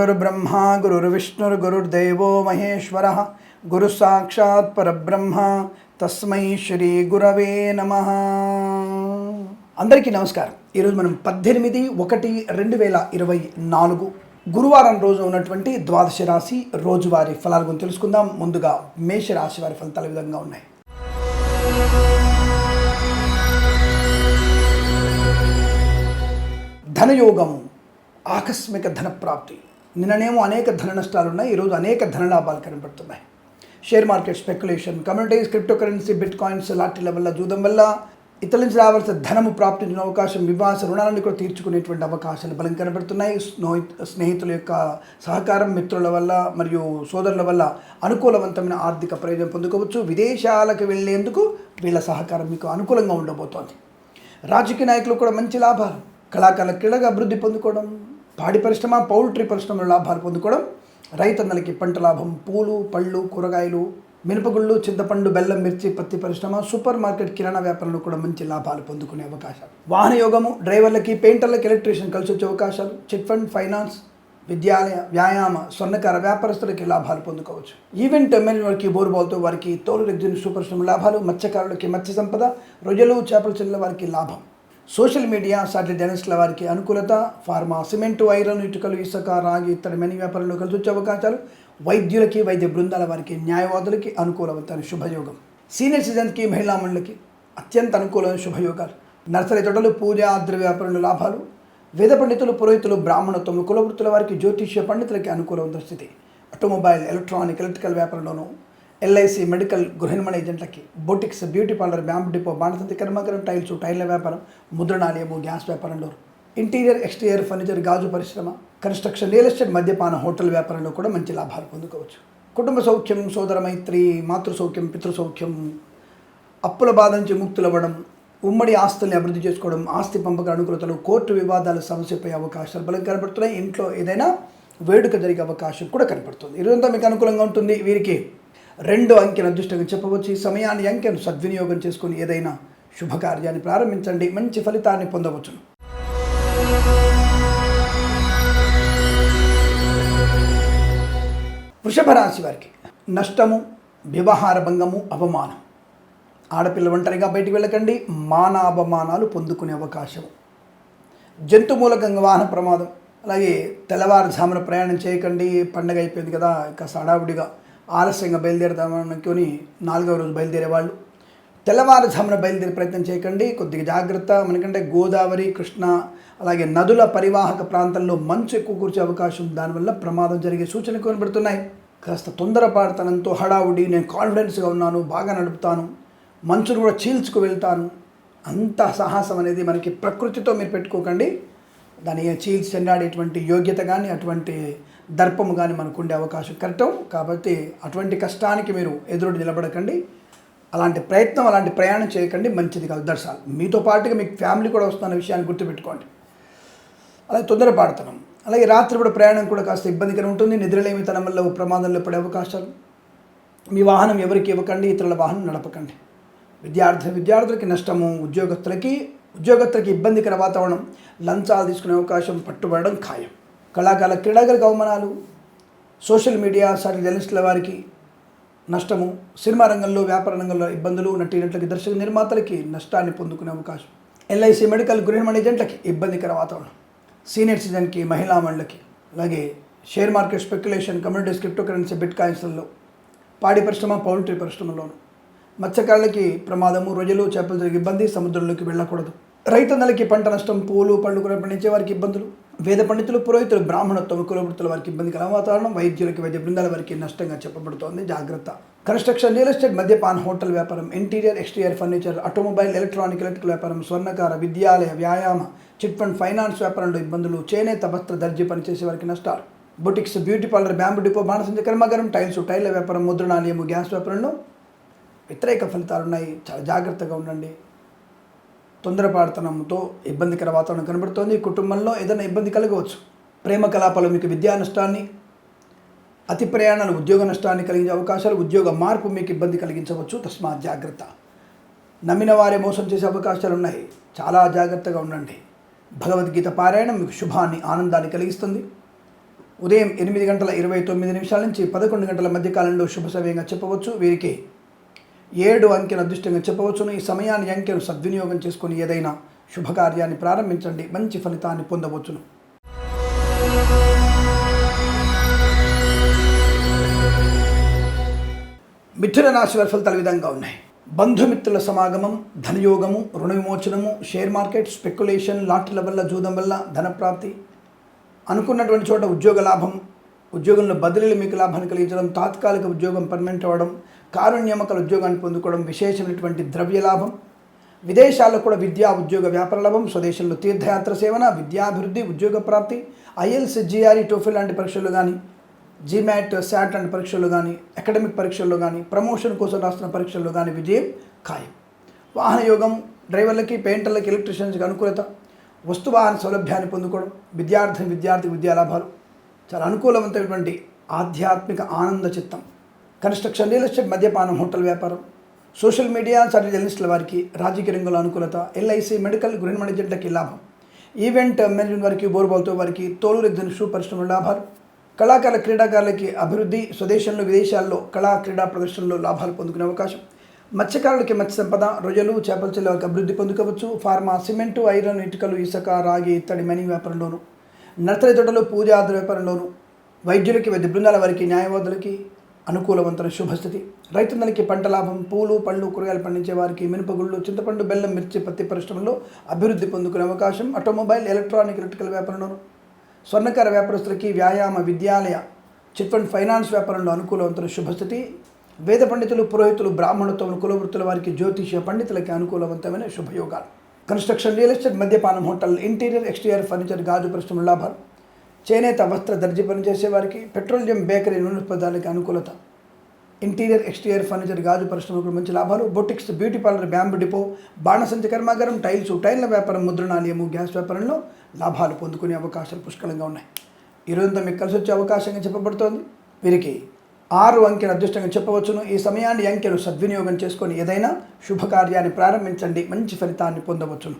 గురుర్బ్రహ్మ గురుర్విష్ణుర్గురుర్దేవో మహేశ్వర గురు సాక్షాత్ పరబ్రహ్మ తస్మై శ్రీ గురవే నమ అందరికీ నమస్కారం. ఈరోజు మనం పద్దెనిమిది ఒకటి రెండు వేల ఇరవై నాలుగు గురువారం రోజు ఉన్నటువంటి ద్వాదశ రాశి రోజువారీ ఫలాల గురించి తెలుసుకుందాం. ముందుగా మేష రాశి వారి ఫలితాలు విధంగా ఉన్నాయి? ధనయోగం ఆకస్మిక ధనప్రాప్తి నిన్ననేమో అనేక ధన నష్టాలు ఉన్నాయి ఈరోజు అనేక ధన లాభాలు కనబడుతున్నాయి. Share market speculation communities crypto currency bitcoins లాటరీల వల్ల జూదం వల్ల ఇతర నుంచి రావాల్సిన ధనము ప్రాప్తించిన అవకాశం వివాస రుణాలను కూడా తీర్చుకునేటువంటి అవకాశాలు బలం కనబడుతున్నాయి. స్నేహి స్నేహితుల యొక్క సహకారం మిత్రుల వల్ల మరియు సోదరుల వల్ల అనుకూలవంతమైన ఆర్థిక ప్రయోజనం పొందుకోవచ్చు. విదేశాలకు వెళ్ళేందుకు వీళ్ళ సహకారం మీకు అనుకూలంగా ఉండబోతోంది. రాజకీయ నాయకులు కూడా మంచి లాభాలు కళాకారుల క్రీడగా అభివృద్ధి పొందుకోవడం పాడి పరిశ్రమ పౌల్ట్రీ పరిశ్రమలో లాభాలు పొందుకోవడం రైతన్నలకి పంట లాభం పూలు పళ్ళు కూరగాయలు మినపగుళ్ళు చింతపండు బెల్లం మిర్చి పత్తి పరిశ్రమ సూపర్ మార్కెట్ కిరాణా వ్యాపారంలో కూడా మంచి లాభాలు పొందుకునే అవకాశాలు. వాహన యోగము డ్రైవర్లకి పెయింటర్లకి ఎలక్ట్రీషియన్ కలిసి వచ్చే అవకాశాలు చిట్ ఫండ్ ఫైనాన్స్ విద్యాలయ వ్యాయామ స్వర్ణకార వ్యాపారస్తులకి లాభాలు పొందుకోవచ్చు. ఈవెంట్ మేనేజ్మెంట్కి బోరుబాల్తో వారికి తోలు రెగ్జిన్ సూపర్ శ్రమ లాభాలు మత్స్యకారులకి మత్స్య సంపద రొయ్యలు చేపలు చెల్లెల వారికి లాభం. సోషల్ మీడియా సాటిలైట్ జర్నలిస్టుల వారికి అనుకూలత ఫార్మా సిమెంటు ఐరన్ ఇటుకలు ఇసుక రాగి ఇతర మెని వ్యాపారంలో కలిసి వచ్చే అవకాశాలు వైద్యులకి వైద్య బృందాల వారికి న్యాయవాదులకి అనుకూలవంతమైన శుభయోగం. సీనియర్ సిటిజన్కి మహిళా మండలికి అత్యంత అనుకూలమైన శుభయోగాలు. నర్సరీ తోటలు పూజ ఆద్ర వ్యాపారంలో లాభాలు. వేద పండితులు పురోహితులు బ్రాహ్మణత్వం కులవృత్తుల వారికి జ్యోతిష్య పండితులకి అనుకూలమైన స్థితి. ఆటోమొబైల్ ఎలక్ట్రానిక్ ఎలక్ట్రికల్ వ్యాపారంలోనూ ఎల్ఐసి మెడికల్ గృహనిర్మాణ ఏజెంట్లకి boutiques beauty parlour bamboo depot బాణసంతి కర్మాకరం టైల్స్ టైర్ల వ్యాపారం ముద్రణాలయము గ్యాస్ వ్యాపారంలో ఇంటీరియర్ ఎక్స్టీరియర్ ఫర్నిచర్ గాజు పరిశ్రమ కన్స్ట్రక్షన్ రియల్ ఎస్టేట్ మద్యపాన హోటల్ వ్యాపారంలో కూడా మంచి లాభాలు పొందుకోవచ్చు. కుటుంబ సౌఖ్యం సోదర మైత్రి మాతృ సౌఖ్యం పితృ సౌఖ్యం అప్పుల బాధ నుంచి ముక్తులవ్వడం ఉమ్మడి ఆస్తుల్ని అభివృద్ధి చేసుకోవడం ఆస్తి పంపక అనుకూలతలు కోర్టు వివాదాలు సమస్యపై అవకాశాలు బలం కనబడుతున్నాయి ఇంట్లో ఏదైనా వేడుక జరిగే అవకాశం కూడా కనపడుతుంది. ఇదంతా మీకు అనుకూలంగా ఉంటుంది. వీరికి రెండు అంకెను అదృష్టంగా చెప్పవచ్చు. ఈ సమయాన్ని అంకెను సద్వినియోగం చేసుకుని ఏదైనా శుభకార్యాన్ని ప్రారంభించండి. మంచి ఫలితాన్ని పొందవచ్చును. వృషభ రాశి వారికి నష్టము వ్యవహార భంగము అవమానం. ఆడపిల్ల ఒంటరిగా బయటికి వెళ్ళకండి. మాన అవమానాలు పొందుకునే అవకాశం. జంతు మూలకంగా వాహన ప్రమాదం. అలాగే తెల్లవారుజామున ప్రయాణం చేయకండి. పండగ అయిపోయింది కదా కాస్త హడావుడిగా. ఆలస్యంగా బయలుదేరదామనుకొని నాలుగవ రోజు బయలుదేరేవాళ్ళు. తెల్లవారుజామున బయలుదేరే ప్రయత్నం చేయకండి కొద్దిగా జాగ్రత్త. మనకంటే గోదావరి కృష్ణ అలాగే నదుల పరివాహక ప్రాంతంలో మంచు ఎక్కువ కూర్చే అవకాశం దానివల్ల ప్రమాదం జరిగే సూచనలు కనబడుతున్నాయి. కాస్త తొందరపాడుతనంతో హడావుడి నేను కాన్ఫిడెన్స్గా ఉన్నాను బాగా నడుపుతాను మంచును కూడా చీల్చుకు వెళ్తాను. అంత సాహసం అనేది మనకి ప్రకృతితో మీరు పెట్టుకోకండి. దాని చీల్చి చెండాడేటువంటి యోగ్యత కానీ అటువంటి దర్పము కానీ మనకు ఉండే అవకాశం కరెక్టం? కాబట్టి అటువంటి కష్టానికి మీరు ఎదురు నిలబడకండి. అలాంటి ప్రయత్నం అలాంటి ప్రయాణం చేయకండి. మంచిది కాదు. దర్శాలు మీతో పాటుగా మీకు ఫ్యామిలీ కూడా వస్తున్న విషయాన్ని గుర్తుపెట్టుకోండి. అలాగే తొందరపాడుతున్నాం అలాగే రాత్రి కూడా ప్రయాణం కూడా కాస్త ఇబ్బందికరం ఉంటుంది. నిద్రలేమి తన వల్ల ప్రమాదంలో పడే అవకాశాలు. మీ వాహనం ఎవరికి ఇవ్వకండి. ఇతరుల వాహనం నడపకండి. విద్యార్థి విద్యార్థులకి నష్టము ఉద్యోగస్తులకి ఉద్యోగస్తులకి ఇబ్బందికర వాతావరణం లంచాలు తీసుకునే అవకాశం పట్టుబడడం ఖాయం. కళాకారుల క్రీడాకారులకు అవమానాలు సోషల్ మీడియా సాటి జర్నలిస్టుల వారికి నష్టము సినిమా రంగంలో వ్యాపార రంగంలో ఇబ్బందులు నటీనటులకి దర్శక నిర్మాతలకి నష్టాన్ని పొందుకునే అవకాశం. ఎల్ఐసి మెడికల్ గృహ మేనేజెంట్లకి ఇబ్బందికర వాతావరణం. సీనియర్ సిటిజన్కి మహిళా మండలికి అలాగే share market speculation communities crypto currency bit కాయిన్స్లలో పాడి పరిశ్రమ పౌల్ట్రీ పరిశ్రమలోను. మత్స్యకారులకి ప్రమాదము రొయ్యలు చేపలు జరిగే ఇబ్బంది సముద్రంలోకి వెళ్ళకూడదు. రైతన్నలకి పంట నష్టం పూలు పళ్ళు కూడా పండించే వారికి ఇబ్బందులు. వేద పండితులు పురోహితులు బ్రాహ్మణత్వం కులవృత్తుల వారికి ఇబ్బందికర వాతావరణం వైద్యులకి వైద్య బృందాల వారికి నష్టంగా చెప్పబడుతోంది. జాగ్రత్త. కన్స్ట్రక్షన్ రియల్ ఎస్టేట్ మద్యపాన్ హోటల్ వ్యాపారం interior exterior furniture automobile electronic electrical వ్యాపారం స్వర్ణకార విద్యాలయ వ్యాయామ చిట్ ఫండ్ ఫైనాన్స్ వ్యాపారంలో ఇబ్బందులు చేనేత వస్త్ర దర్జీ పనిచేసే వారికి నష్టాలు. Boutiques beauty parlour bamboo depot బాణసంచ కర్మాగారం టైల్స్ టైల్ల వ్యాపారం ముద్రణాలయము గ్యాస్ వ్యాపారంలో వ్యతిరేక ఫలితాలు ఉన్నాయి చాలా జాగ్రత్తగా ఉండండి. తొందరపాడుతనంతో ఇబ్బందికర వాతావరణం కనబడుతోంది. కుటుంబంలో ఏదైనా ఇబ్బంది కలగవచ్చు. ప్రేమ కలాపాలు మీకు విద్యా నష్టాన్ని అతి ప్రయాణాలు ఉద్యోగ నష్టాన్ని కలిగించే అవకాశాలు ఉద్యోగ మార్పు మీకు ఇబ్బంది కలిగించవచ్చు. తస్మాత్ జాగ్రత్త. నమ్మిన వారే మోసం చేసే అవకాశాలు ఉన్నాయి. చాలా జాగ్రత్తగా ఉండండి. భగవద్గీత పారాయణం మీకు శుభాన్ని ఆనందాన్ని కలిగిస్తుంది. ఉదయం ఎనిమిది గంటల ఇరవై తొమ్మిది నిమిషాల నుంచి పదకొండు గంటల మధ్య కాలంలో శుభ సమయంగా చెప్పవచ్చు. వీరికి ఏడు అంకెను అదృష్టంగా చెప్పవచ్చును. ఈ సమయాన్ని అంకెను సద్వినియోగం చేసుకుని ఏదైనా శుభకార్యాన్ని ప్రారంభించండి. మంచి ఫలితాన్ని పొందవచ్చును. మిథున రాశి వారి ఫలితాలు విధంగా ఉన్నాయి. బంధుమిత్రుల సమాగమం ధనయోగము రుణ విమోచనము షేర్ మార్కెట్ స్పెక్యులేషన్ లాటరీల వల్ల జూదం వల్ల ధనప్రాప్తి. అనుకున్నటువంటి చోట ఉద్యోగ లాభం ఉద్యోగంలో బదిలీలు మీకు లాభాన్ని కలిగించడం తాత్కాలిక ఉద్యోగం పర్మనెంట్ అవ్వడం కారు నియామకాల ఉద్యోగాన్ని పొందుకోవడం విశేషమైనటువంటి ద్రవ్య లాభం విదేశాల్లో కూడా విద్యా ఉద్యోగ వ్యాపార లాభం స్వదేశంలో తీర్థయాత్ర సేవన విద్యాభివృద్ధి ఉద్యోగ ప్రాప్తి ఐఎల్స్ జిఆర్ఈ టోఫిల్ లాంటి పరీక్షలు కానీ జీమాట్ శాట్ లాంటి పరీక్షలు కానీ అకాడమిక్ పరీక్షల్లో కానీ ప్రమోషన్ కోసం రాస్తున్న పరీక్షల్లో కానీ విజయం ఖాయం. వాహన యోగం డ్రైవర్లకి పెయింటర్లకి ఎలక్ట్రీషియన్స్కి అనుకూలత వస్తు వాహన సౌలభ్యాన్ని పొందుకోవడం విద్యార్థి విద్యార్థి విద్యా లాభాలు. చాలా అనుకూలవంతమైనటువంటి ఆధ్యాత్మిక ఆనంద చిత్తం. కన్స్ట్రక్షన్ రియల్ ఎస్టేట్ మద్యపానం హోటల్ వ్యాపారం సోషల్ మీడియా సర్టి జర్నలిస్టుల వారికి రాజకీయ రంగంలో అనుకూలత ఎల్ఐసి మెడికల్ గృహ మేనేజెంట్లకి లాభం. ఈవెంట్ మేనేజ్మెంట్ వారికి బోర్బాల్తో వారికి తోలు రెగ్జన్ షూ పరిశ్రమల లాభాలు. కళాకారుల క్రీడాకారులకి అభివృద్ధి స్వదేశంలో విదేశాల్లో కళా క్రీడా ప్రదర్శనలో లాభాలు పొందుకునే అవకాశం. మత్స్యకారులకి మత్స్య సంపద రొయ్యలు చేపల చెల్ల వారికి అభివృద్ధి పొందుకోవచ్చు. ఫార్మా సిమెంటు ఐరన్ ఇటుకలు ఇసుక రాగి ఇత్తడి మనీ వ్యాపారంలోను. నర్సరీ తోటలు పూజాద్ర వ్యాపారంలోను. వైద్యులకి వైద్య బృందాల వారికి న్యాయవాదులకి అనుకూలవంతమైన శుభస్థితి. రైతులందరికీ పంట లాభం పూలు పండ్లు కూరగాయలు పండించే వారికి మినపగుళ్ళు చింతపండు బెల్లం మిర్చి పత్తి పరిశ్రమలో అభివృద్ధి పొందుకునే అవకాశం. ఆటోమొబైల్ ఎలక్ట్రానిక్ ఎలక్ట్రికల్ వ్యాపారంలోను. స్వర్ణకార వ్యాపారస్తులకి వ్యాయామ విద్యాలయ చిట్ ఫండ్ ఫైనాన్స్ వ్యాపారంలో అనుకూలవంతమైన శుభస్థితి. వేద పండితులు పురోహితులు బ్రాహ్మణత్వం కులవృత్తుల వారికి జ్యోతిష పండితులకి అనుకూలవంతమైన శుభయోగాలు. కన్స్ట్రక్షన్ రియల్ ఎస్టేట్ మద్యపానం హోటల్ ఇంటీరియర్ ఎక్స్టీరియర్ ఫర్నిచర్ గాజు పరిశ్రమ లాభాలు. చేనేత వస్త్ర దర్జీ పనిచేసే వారికి పెట్రోలియం బేకరీ నూనె పదార్థాలకి అనుకూలత. ఇంటీరియర్ ఎక్స్టీరియర్ ఫర్నిచర్ గాజు పరిశ్రమకు మంచి లాభాలు. Boutiques beauty parlour bamboo depot బాణసంచ కర్మాగారం టైల్స్ టైల్ల వ్యాపారం ముద్రణాలయము గ్యాస్ వ్యాపారంలో లాభాలు పొందుకునే అవకాశాలు పుష్కలంగా ఉన్నాయి. ఈరోజంతా మీకు కలిసి వచ్చే అవకాశంగా చెప్పబడుతోంది. వీరికి ఆరు అంకెలు అదృష్టంగా చెప్పవచ్చును. ఈ సమయాన్ని అంకెలు సద్వినియోగం చేసుకొని ఏదైనా శుభకార్యాన్ని ప్రారంభించండి. మంచి ఫలితాన్ని పొందవచ్చును.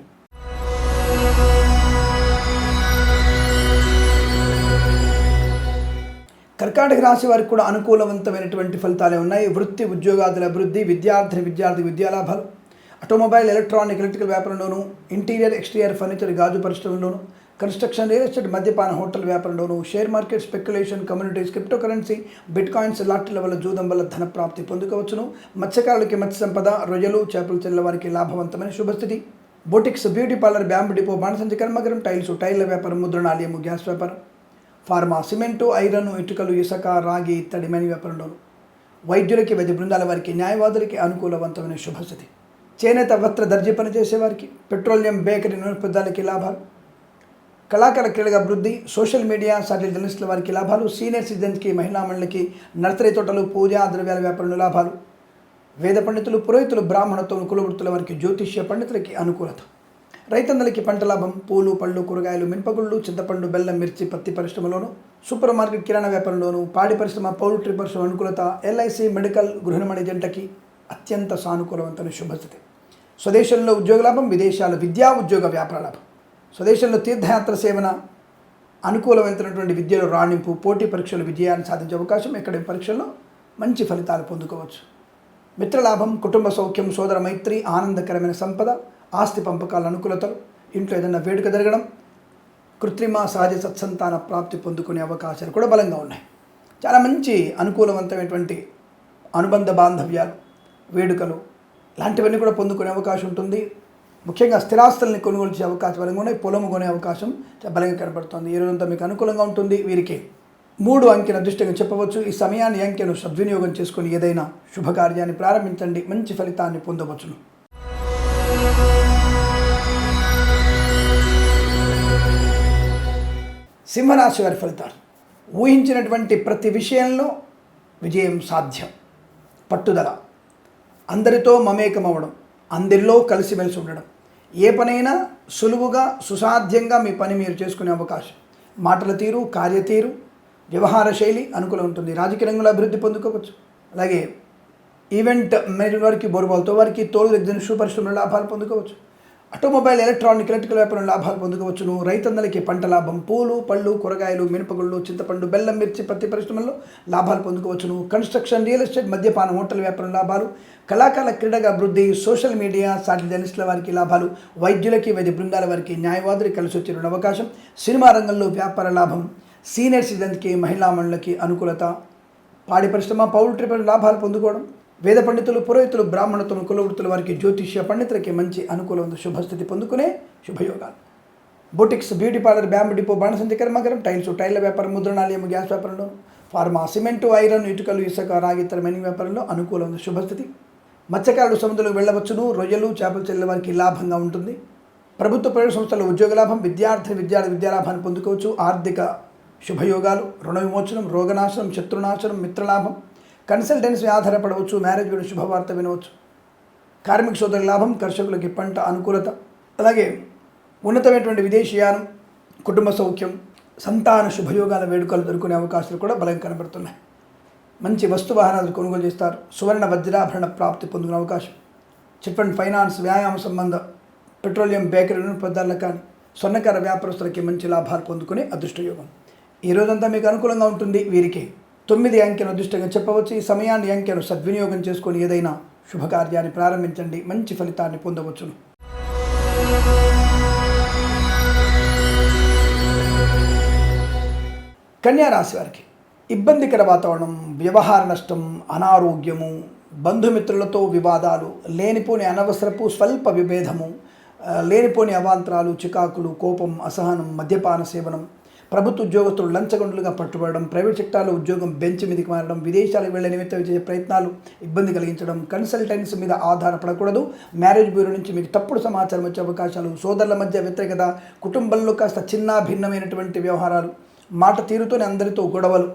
కర్కాటక రాశి వారికి కూడా అనుకూలవంతమైనటువంటి ఫలితాలే ఉన్నాయి. వృత్తి ఉద్యోగాదుల అభివృద్ధి విద్యార్థి విద్యార్థి విద్యాలాభాలు ఆటోమొబైల్ ఎలక్ట్రానిక్ ఎలక్ట్రికల్ వ్యాపారంలోనూ ఇంటీరియర్ ఎక్స్టీరియర్ ఫర్నిచర్ గాజు పరిశ్రమలోనూ కన్స్ట్రక్షన్ రియల్ ఎస్టేట్ మద్యపాన హోటల్ వ్యాపారంలోనూ share market speculation communities crypto currency bitcoins లాటరీల వల్ల జూదం వల్ల ధన ప్రాప్తి పొందుకోవచ్చును. మత్స్యకారులకి మత్స్య సంపద రొయ్యలు చేపలు చెల్ల వారికి లాభవంతమైన శుభస్థితి. Boutiques beauty parlour bamboo depot బాణసంచి కర్మగరం టైల్స్ టైల్ల వ్యాపారం ముద్రణాలయము గ్యాస్ వ్యాపారం. ఫార్మా సిమెంటు ఐరన్ ఇటుకలు ఇసుక రాగి ఇత్తడి మని వ్యాపారంలో వైద్యులకి వైద్య బృందాల వారికి న్యాయవాదులకి అనుకూలవంతమైన శుభస్థితి. చేనేత వస్త్ర దర్జీ పనిచేసేవారికి పెట్రోలియం బేకరీ నూనె లాభాలు. కళాకార క్రీడల అభివృద్ధి సోషల్ మీడియా సాటిలైట్ జర్నలిస్టుల వారికి లాభాలు. సీనియర్ సిటిజన్స్కి మహిళా మండలికి నర్సరీ తోటలు పూజా ద్రవ్యాల వ్యాపారంలో లాభాలు. వేద పండితులు పురోహితులు బ్రాహ్మణత్వం కులవృత్తుల వారికి జ్యోతిష్య పండితులకి అనుకూలత. రైతన్నలకి పంట లాభం పూలు పళ్ళు కూరగాయలు మినపగుళ్ళు చింతపండు బెల్లం మిర్చి పత్తి పరిశ్రమలోను సూపర్ మార్కెట్ కిరాణా వ్యాపారంలోను పాడి పరిశ్రమ పౌల్ట్రీ పరిశ్రమ అనుకూలత ఎల్ఐసి మెడికల్ గృహనిర్మాణ జంటకి అత్యంత సానుకూలవంతమైన శుభస్థితి. స్వదేశంలో ఉద్యోగ లాభం విదేశాల్లో విద్యా ఉద్యోగ వ్యాపార లాభం. స్వదేశంలో తీర్థయాత్ర సేవన అనుకూలమైనటువంటి విద్యలో రాణింపు పోటీ పరీక్షలు విజయాన్ని సాధించే అవకాశం ఇక్కడ పరీక్షల్లో మంచి ఫలితాలు పొందుకోవచ్చు. మిత్రలాభం కుటుంబ సౌఖ్యం సోదర మైత్రి ఆనందకరమైన సంపద ఆస్తి పంపకాల అనుకూలతలు ఇంట్లో ఏదైనా వేడుక జరగడం కృత్రిమ సహజ సత్సంతాన ప్రాప్తి పొందుకునే అవకాశాలు కూడా బలంగా ఉన్నాయి. చాలా మంచి అనుకూలవంతమైనటువంటి అనుబంధ బాంధవ్యాలు వేడుకలు లాంటివన్నీ కూడా పొందుకునే అవకాశం ఉంటుంది. ముఖ్యంగా స్థిరాస్తుల్ని కొనుగోలు చేసే అవకాశం బలంగా ఉన్నాయి. పొలము కొనే అవకాశం చాలా బలంగా కనబడుతుంది. ఈ రోజంతా మీకు అనుకూలంగా ఉంటుంది. వీరికి మూడు అంకెల అదృష్టంగా చెప్పవచ్చు. ఈ సమయాన్ని అంకెను సద్వినియోగం చేసుకుని ఏదైనా శుభకార్యాన్ని ప్రారంభించండి. మంచి ఫలితాన్ని పొందవచ్చును. సింహరాశి వారి ఫలితాలు. ఊహించినటువంటి ప్రతి విషయంలో విజయం సాధ్యం. పట్టుదల. అందరితో మమేకమవ్వడం. అందరిలో కలిసిమెలిసి ఉండడం. ఏ పనైనా సులువుగా సుసాధ్యంగా మీ పని మీరు చేసుకునే అవకాశం. మాటల తీరు కార్యతీరు వ్యవహార శైలి అనుకూలం ఉంటుంది. రాజకీయ రంగంలో అభివృద్ధి పొందుకోవచ్చు. అలాగే ఈవెంట్ మేనేజ్మెంట్ వారికి బోర్బాల్తో వారికి తోలు దగ్గర పరిశ్రమలో లాభాలు పొందుకోవచ్చు. ఆటోమొబైల్ ఎలక్ట్రానిక్ ఎలక్ట్రికల్ వ్యాపారం లాభాలు పొందుకోవచ్చును. రైతన్నలకి పంట లాభం పూలు పళ్ళు కూరగాయలు మినపగుళ్ళు చింతపండు బెల్లం మిర్చి పత్తి పరిశ్రమల్లో లాభాలు పొందుకోవచ్చును. కన్స్ట్రక్షన్ రియల్ ఎస్టేట్ మద్యపానం హోటల్ వ్యాపారం లాభాలు కళాకారుల క్రీడగా అభివృద్ధి సోషల్ మీడియా సాటి జర్నలిస్టుల వారికి లాభాలు వైద్యులకి వైద్య బృందాల వారికి న్యాయవాదులు కలిసి వచ్చిన అవకాశం సినిమా రంగంలో వ్యాపార లాభం సీనియర్ సిటిజన్కి మహిళా మండలకి అనుకూలత పాడి పరిశ్రమ పౌల్ట్రీ లాభాలు పొందుకోవడం వేద పండితులు పురోహితులు బ్రాహ్మణతులు కులవృత్తుల వారికి జ్యోతిష్య పండితులకి మంచి అనుకూలం శుభస్థితి పొందుకునే శుభయోగాలు. Boutiques beauty parlour bamboo depot బాణసంచి కర్మాగారం టైల్స్ టైల్ల వ్యాపారం ముద్రణాలయం గ్యాస్ వ్యాపారంలో ఫార్మా సిమెంటు ఐరన్ ఇటుకలు ఇసుక రాగి ఇతర మైనింగ్ వ్యాపారంలో అనుకూలం శుభస్థితి. మత్స్యకారులు సముద్రంలో వెళ్ళవచ్చును రొయ్యలు చేపలు చెల్లె వారికి లాభంగా ఉంటుంది. ప్రభుత్వ ప్రైవేట్ సంస్థల ఉద్యోగ లాభం విద్యార్థి విద్యార్థి విద్యాలాభాన్ని పొందుకోవచ్చు ఆర్థిక శుభయోగాలు రుణ విమోచనం రోగనాశనం శత్రునాశనం మిత్రలాభం కన్సల్టెన్సీ ఆధారపడవచ్చు మ్యారేజ్ విన శుభవార్త వినవచ్చు. కార్మిక సోదరుల లాభం కర్షకులకి పంట అనుకూలత అలాగే ఉన్నతమైనటువంటి విదేశీయానం కుటుంబ సౌఖ్యం సంతాన శుభయోగాల వేడుకలు దొరుకునే అవకాశాలు కూడా బలంగా కనబడుతున్నాయి. మంచి వస్తు వాహనాలు కొనుగోలు చేస్తారు. సువర్ణ వజ్రాభరణ ప్రాప్తి పొందుకునే అవకాశం. చిట్ ఫండ్ ఫైనాన్స్ వ్యాయామ సంబంధ పెట్రోలియం బేకరీ పదార్థాల కానీ స్వర్ణకార వ్యాపారస్తులకి మంచి లాభాలు పొందుకునే అదృష్టయోగం. ఈ రోజంతా మీకు అనుకూలంగా ఉంటుంది వీరికి. తొమ్మిది అంకెను అదృష్టంగా చెప్పవచ్చు. ఈ సమయాన్ని అంకెను సద్వినియోగం చేసుకొని ఏదైనా శుభకార్యాన్ని ప్రారంభించండి. మంచి ఫలితాన్ని పొందవచ్చును. కన్యా రాశి వారికి ఇబ్బందికర వాతావరణం వ్యవహార నష్టం అనారోగ్యము బంధుమిత్రులతో వివాదాలు లేనిపోని అనవసరపు స్వల్ప విభేదము లేనిపోని అవాంతరాలు చికాకులు కోపం అసహనం మద్యపాన సేవనం ప్రభుత్వ ఉద్యోగస్తులు లంచగొండలుగా పట్టుబడడం ప్రైవేట్ సెక్టార్లో ఉద్యోగం బెంచ్ మీదకి మారడం విదేశాలకు వెళ్ళే నిమిత్తం చేసే ప్రయత్నాలు ఇబ్బంది కలిగించడం కన్సల్టెన్స్ మీద ఆధారపడకూడదు. మ్యారేజ్ బ్యూరో నుంచి మీకు తప్పుడు సమాచారం వచ్చే అవకాశాలు సోదరుల మధ్య వ్యతిరేకత కుటుంబంలో కాస్త చిన్న భిన్నమైనటువంటి వ్యవహారాలు మాట తీరుతోనే అందరితో గొడవలు